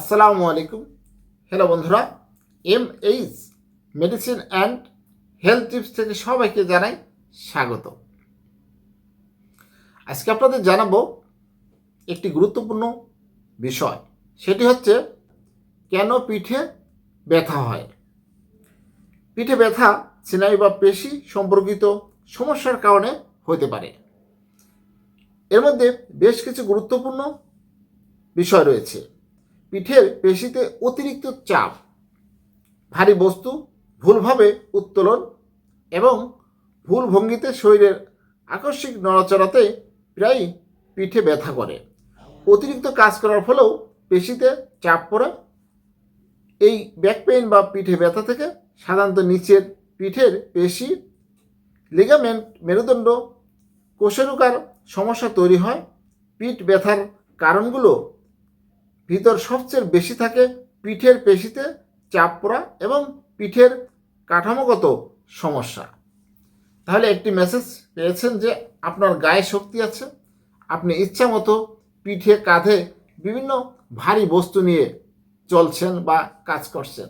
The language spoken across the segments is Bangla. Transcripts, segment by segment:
আসসালামু আলাইকুম। হ্যালো বন্ধুরা M H medicine and health tips থেকে সবাইকে জানাই স্বাগত। আজকে আপনাদের জানাব একটি গুরুত্বপূর্ণ বিষয়, সেটি হচ্ছে কেন পিঠে ব্যথা হয়? পিঠে ব্যথা স্নায়ু বা পেশি সম্পর্কিত সমস্যার কারণে হতে পারে। এর মধ্যে বেশ কিছু গুরুত্বপূর্ণ বিষয় রয়েছে। পিঠের পেশিতে অতিরিক্ত চাপ, ভারী বস্তু, ভুলভাবে উত্তোলন এবং ভুল ভঙ্গিতে শরীরের আকস্মিক নড়াচড়াতে প্রায়ই পিঠে ব্যথা করে। অতিরিক্ত কাজ করার ফলেও পেশিতে চাপ পড়ে। এই ব্যাক পেইন বা পিঠে ব্যথা থেকে সাধারণত নিচের পিঠের পেশি লিগামেন্ট মেরুদণ্ড, কোষেরুকার সমস্যা তৈরি হয়। পিঠ ব্যথার কারণগুলো ভিতর সবচেয়ে বেশি থাকে পিঠের পেশিতে চাপ পড়া এবং পিঠের কাঠামোগত সমস্যা। তাহলে একটি মেসেজ পেয়েছেন যে আপনার গায়ে শক্তি আছে, আপনি ইচ্ছা মতো পিঠে কাঁধে বিভিন্ন ভারী বস্তু নিয়ে চলছেন বা কাজ করছেন।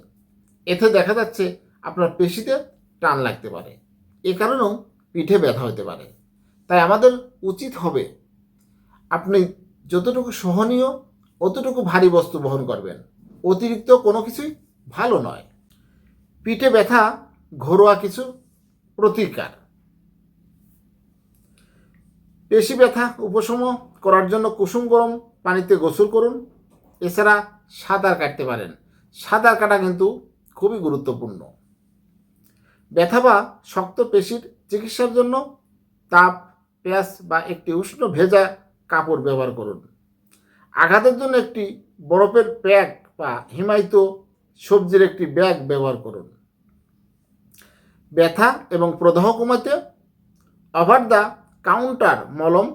এতে দেখা যাচ্ছে আপনার পেশিতে টান লাগতে পারে। এ কারণেও পিঠে ব্যথা হতে পারে। তাই আমাদের উচিত হবে আপনি যতটুকু সহনীয় অতটুকু ভারী বস্তু বহন করবেন। অতিরিক্ত কোনো কিছুই ভালো নয়। পিঠে ব্যথা, ঘরোয়া কিছু প্রতিকার। পেশি ব্যথা, উপশম করার জন্য কুসুম গরম পানিতে গোসল করুন। এছাড়া সাঁতার কাটতে পারেন। সাঁতার কাটা কিন্তু খুবই গুরুত্বপূর্ণ। ব্যথা বা শক্ত পেশির চিকিৎসার জন্য তাপ, পেঁয়াজ বা একটি উষ্ণ ভেজা কাপড় ব্যবহার করুন। আঘাতের জন্য একটি বরফের প্যাক বা হিমায়িত সবজির একটি ব্যাগ ব্যবহার করুন। ব্যথা এবং প্রদাহ কমাতে ওভার দ্য কাউন্টার মলম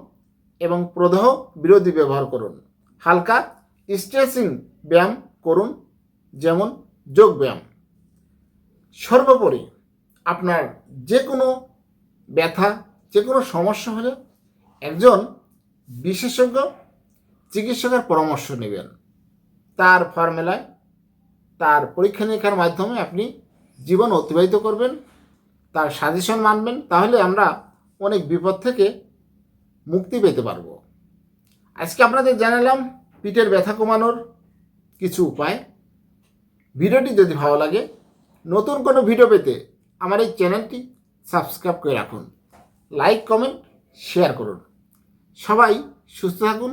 এবং প্রদাহ বিরোধী ব্যবহার করুন। হালকা স্ট্রেচিং ব্যায়াম করুন, যেমন যোগ ব্যায়াম। সর্বোপরি আপনার যে কোনো ব্যথা যে কোনো সমস্যা হলে একজন বিশেষজ্ঞ চিকিৎসকের পরামর্শ নেবেন। তার ফর্মুলায়, তার পরীক্ষা নিরীক্ষার মাধ্যমে আপনি জীবন অতিবাহিত করবেন, তার সাজেশন মানবেন, তাহলে আমরা অনেক বিপদ থেকে মুক্তি পেতে পারব। আজকে আপনাদের জানালাম পিঠের ব্যথা কমানোর কিছু উপায়। ভিডিওটি যদি ভালো লাগে, নতুন কোনো ভিডিও পেতে আমার এই চ্যানেলটি সাবস্ক্রাইব করে রাখুন। লাইক, কমেন্ট, শেয়ার করুন। সবাই সুস্থ থাকুন